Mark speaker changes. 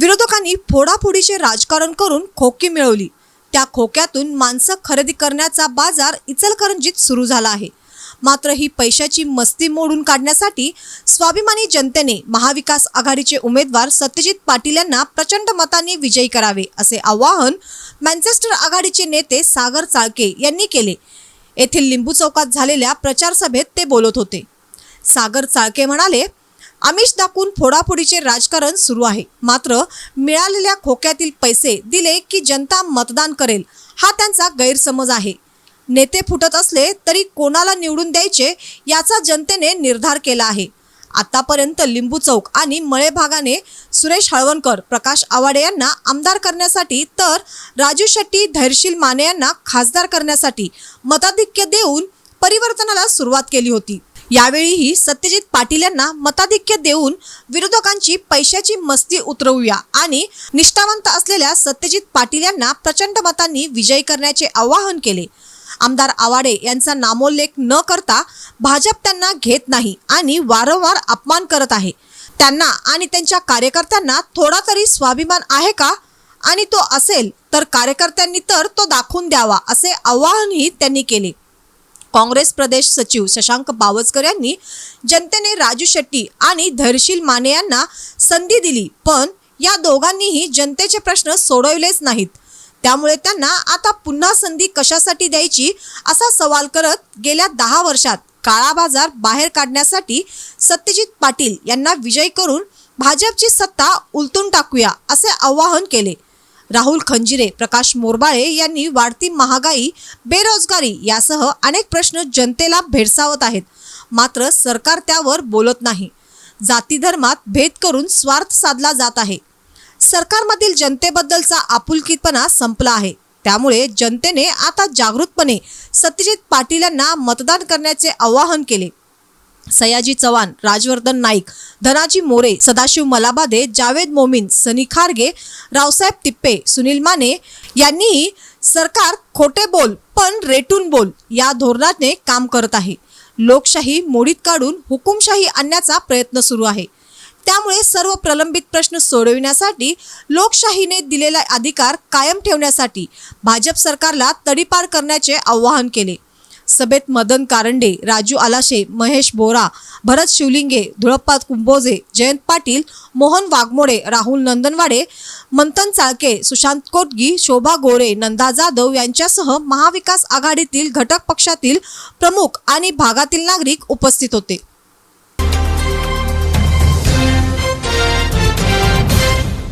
Speaker 1: विरोधकांनी फोडाफोडीचे राजकारण करून खोकी मिळवली. त्या खोक्यातून माणसं खरेदी करण्याचा बाजार इचलकरंजीत सुरू झाला आहे. मात्र ही पैशाची मस्ती मोडून काढण्यासाठी स्वाभिमानी जनतेने महाविकास आघाडीचे उमेदवार सत्यजित पाटील यांना प्रचंड मताने विजयी करावे असे आवाहन मॅन्चेस्टर आघाडीचे नेते सागर चाळके यांनी केले. येथील लिंबू चौकात झालेल्या प्रचार सभेत ते बोलत होते. सागर चाळके म्हणाले आमिष दाखवून फोडाफोडीचे राजकारण सुरू आहे. मात्र मिळालेल्या खोक्यातील पैसे दिले की जनता मतदान करेल हा त्यांचा गैरसमज आहे. नेते फुटत असले तरी कोणाला निवडून द्यायचे याचा जनतेने निर्धार केला आहे. आतापर्यंत लिंबू चौक आणि मळे भागाने सुरेश हळवणकर प्रकाश आवाडे यांना आमदार करण्यासाठी तर राजू शेट्टी धैर्यशील माने यांना खासदार करण्यासाठी मताधिक्य देऊन परिवर्तनाला सुरुवात केली होती. यावेळीही सत्यजित पाटील यांना मताधिक्य देऊन विरोधकांची पैशाची मस्ती उतरवूया आणि निष्ठावंत असलेल्या सत्यजित पाटील यांना प्रचंड मतांनी विजयी करण्याचे आवाहन केले. आमदार आवाडे यांचा नामोल्लेख न करता भाजप त्यांना घेत नाही आणि वारंवार अपमान करत आहे. त्यांना आणि त्यांच्या कार्यकर्त्यांना थोडा तरी स्वाभिमान आहे का? आणि तो असेल तर कार्यकर्त्यांनी तर तो दाखवून द्यावा असे आवाहनही त्यांनी केले. काँग्रेस प्रदेश सचिव शशांक बावस्कर यांनी जनतेने राजू शेट्टी आणि धैर्यशील माने यांना संधी दिली पण या दोघांनीही जनतेचे प्रश्न सोडवलेच नाहीत. त्यामुळे त्यांना आता पुन्हा संधी कशासाठी द्यायची असा सवाल करत गेल्या दहा वर्षात काळा बाजार बाहेर काढण्यासाठी सत्यजित पाटील यांना विजय करून भाजपची सत्ता उलटून टाकूया असे आवाहन केले. राहुल खंजिरे प्रकाश मोरबाळे यांनी वाढती महागाई बेरोजगारी यासह अनेक प्रश्न जनतेला भेडसावत आहेत. मात्र सरकार त्यावर बोलत नाही. जाती धर्मात भेद करून स्वार्थ साधला जात आहे. सरकारमधील जनतेबद्दलचा आपुलकीपणा संपला आहे. त्यामुळे जनतेने आता जागृतपणे सत्यजित पाटील यांना मतदान करण्याचे आवाहन केले. सयाजी चव्हाण राजवर्धन नाईक धनाजी मोरे सदाशिव मलाबादे जावेद मोमीन सनी खारगे रावसाहेब तिप्पे सुनील माने यांनीही सरकार खोटे बोल पण रेटून बोल या धोरणाने काम करत आहे. लोकशाही मोडीत काढून हुकुमशाही आणण्याचा प्रयत्न सुरू आहे. त्यामुळे सर्व प्रलंबित प्रश्न सोडविण्यासाठी लोकशाहीने दिलेला अधिकार कायम ठेवण्यासाठी भाजप सरकारला तडीपार करण्याचे आवाहन केले. सभेत मदन कारंडे राजू आलाशे महेश बोरा भरत शिवलिंगे धुळप्पा कुंभोजे जयंत पाटील मोहन वाघमोडे राहुल नंदनवाडे मंथन चाळके सुशांत कोटगी शोभा गोरे नंदा जाधव यांच्यासह महाविकास आघाडीतील घटक पक्षातील प्रमुख आणि भागातील नागरिक उपस्थित होते.